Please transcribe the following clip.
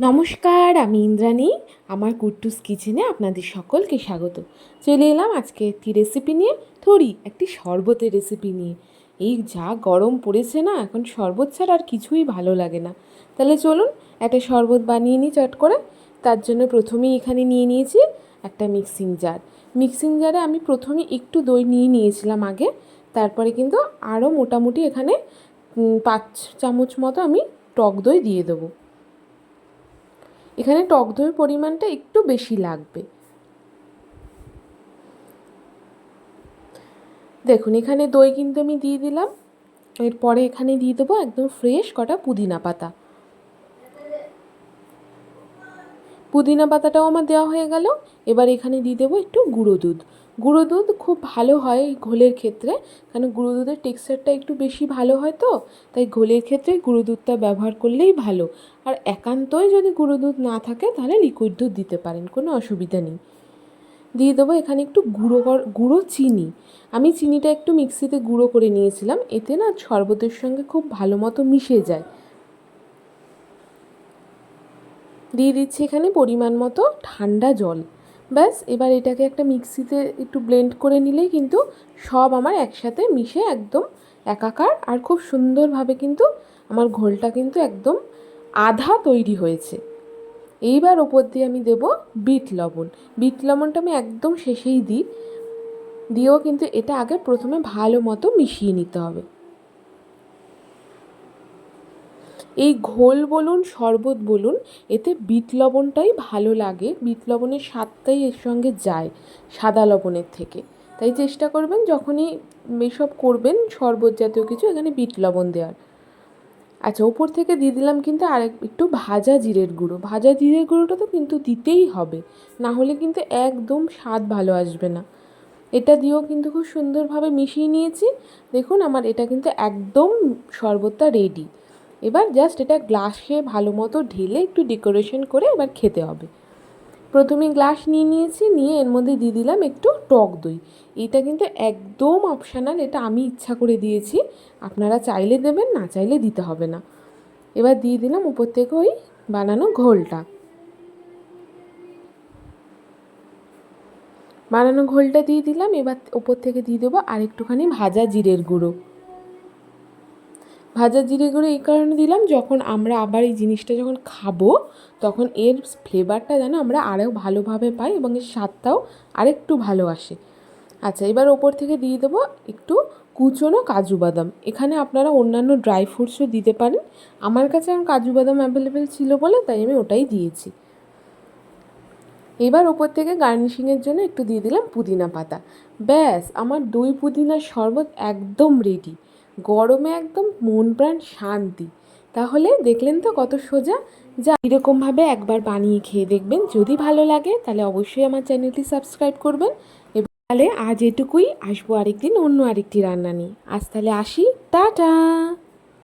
নমস্কার, আমি ইন্দ্রাণী, আমার কুট্টুস কিচেনে আপনাদের সকলকে স্বাগত। চলে এলাম আজকে একটি রেসিপি নিয়ে থরি একটি শরবতের রেসিপি নিয়ে। এই যা গরম পড়েছে না, এখন শরবত ছাড়া আর কিছুই ভালো লাগে না। তাহলে চলুন, একটা শরবত বানিয়ে নিই চট করে। তার জন্য প্রথমেই এখানে নিয়ে নিয়েছি একটা মিক্সিং জার মিক্সিং জারে আমি প্রথমে একটু দই নিয়ে নিয়েছিলাম আগে। তারপরে কিন্তু আরও মোটামুটি এখানে পাঁচ চামচ মতো আমি টক দই দিয়ে দেবো। এখানে টক দইয়ের পরিমাণটা একটু বেশি লাগবে। দেখুন, এখানে দই কিন্তু আমি দিয়ে দিলাম। এরপরে এখানে দিয়ে দেবো একদম ফ্রেশ কটা পুদিনা পাতা। পুদিনা পাতাটাও আমার দেওয়া হয়ে গেল। এবার এখানে দিয়ে দেবো একটু গুঁড়ো দুধ। গুঁড়ো দুধ খুব ভালো হয় এই ঘোলের ক্ষেত্রে কারণ গুঁড়ো দুধের টেক্সচারটা একটু বেশি ভালো হয় তো, তাই ঘোলের ক্ষেত্রে গুঁড়ো দুধটা ব্যবহার করলেই ভালো। আর একান্তই যদি গুঁড়ো দুধ না থাকে, তাহলে লিকুইড দুধ দিতে পারেন, কোনো অসুবিধা নেই। দিয়ে দেবো এখানে একটু গুঁড়ো গুঁড়ো চিনি। আমি চিনিটা একটু মিক্সিতে গুঁড়ো করে নিয়েছিলাম, এতে না শরবতের সঙ্গে খুব ভালো মতো মিশে যায়। দিয়ে দিচ্ছি এখানে পরিমাণ মতো ঠান্ডা জল। ব্যাস, এবার এটাকে একটা মিক্সিতে একটু ব্লেন্ড করে নিলেই কিন্তু সব আমার একসাথে মিশে একদম একাকার আর খুব সুন্দরভাবে কিন্তু আমার ঘোলটা কিন্তু একদম আধা তৈরি হয়েছে। এইবার ওপর দিয়ে আমি দেব বিট লবণ। বিট লবণটা আমি একদম শেষেই দিই। দিয়েও কিন্তু এটা আগে প্রথমে ভালো মতো মিশিয়ে নিতে হবে। এই ঘোল বলুন, শরবত বলুন, এতে বিট লবণটাই ভালো লাগে। বিট লবণের স্বাদটাই এর সঙ্গে যায়, সাদা লবণের থেকে। তাই চেষ্টা করবেন যখনই এসব করবেন, শরবত জাতীয় কিছু, এখানে বিট লবণ দেওয়ার। আচ্ছা ওপর থেকে দিয়ে দিলাম কিন্তু আর একটু ভাজা জিরের গুঁড়ো। ভাজা জিরের গুঁড়োটা তো কিন্তু দিতেই হবে। না হলে কিন্তু একদম স্বাদ ভালো আসবে না। এটা দিয়েও কিন্তু খুব সুন্দরভাবে মিশিয়ে নিয়েছি। দেখুন আমার এটা কিন্তু একদম শরবতটা রেডি এবার জাস্ট এটা গ্লাসে ভালো মতো ঢেলে একটু ডেকোরেশন করে এবার খেতে হবে। প্রথমে গ্লাস নিয়ে নিয়েছি, নিয়ে এর মধ্যে দিয়ে দিলাম একটু টক দই। এটা কিন্তু একদম অপশানাল এটা আমি ইচ্ছা করে দিয়েছি। আপনারা চাইলে দেবেন, না চাইলে দিতে হবে না। এবার দিয়ে দিলাম উপর থেকে ওই বানানো ঘোলটা। বানানো ঘোলটা দিয়ে দিলাম, এবার ওপর থেকে দিয়ে দেবো আর একটুখানি ভাজা জিরের গুঁড়ো। ভাজা জিরে গুঁড়ো এই কারণে দিলাম, যখন আমরা আবার এই জিনিসটা যখন খাব, তখন এর ফ্লেভারটা যেন আমরা আরও ভালোভাবে পাই এবং এর স্বাদটাও আরেকটু ভালো আসে। আচ্ছা এবার ওপর থেকে দিয়ে দেবো একটু কুচনো কাজু বাদাম। এখানে আপনারা অন্যান্য ড্রাই ফ্রুটসও দিতে পারেন। আমার কাছে এখন কাজু বাদাম অ্যাভেলেবেল ছিল বলে তাই আমি ওটাই দিয়েছি। এবার ওপর থেকে গার্নিশিংয়ের জন্য একটু দিয়ে দিলাম পুদিনা পাতা। ব্যাস, আমার দই পুদিনার শরবত একদম রেডি গরমে একদম মন প্রাণ শান্তি। তাহলে দেখলেন তো কত সোজা? যা এরকমভাবে একবার বানিয়ে খেয়ে দেখবেন। যদি ভালো লাগে, তাহলে অবশ্যই আমার চ্যানেলটি সাবস্ক্রাইব করবেন। তাহলে আজ এটুকুই। আসব আরেকদিন অন্য আরেকটি রান্না নিয়ে। আজ তাহলে আসি। টাটা!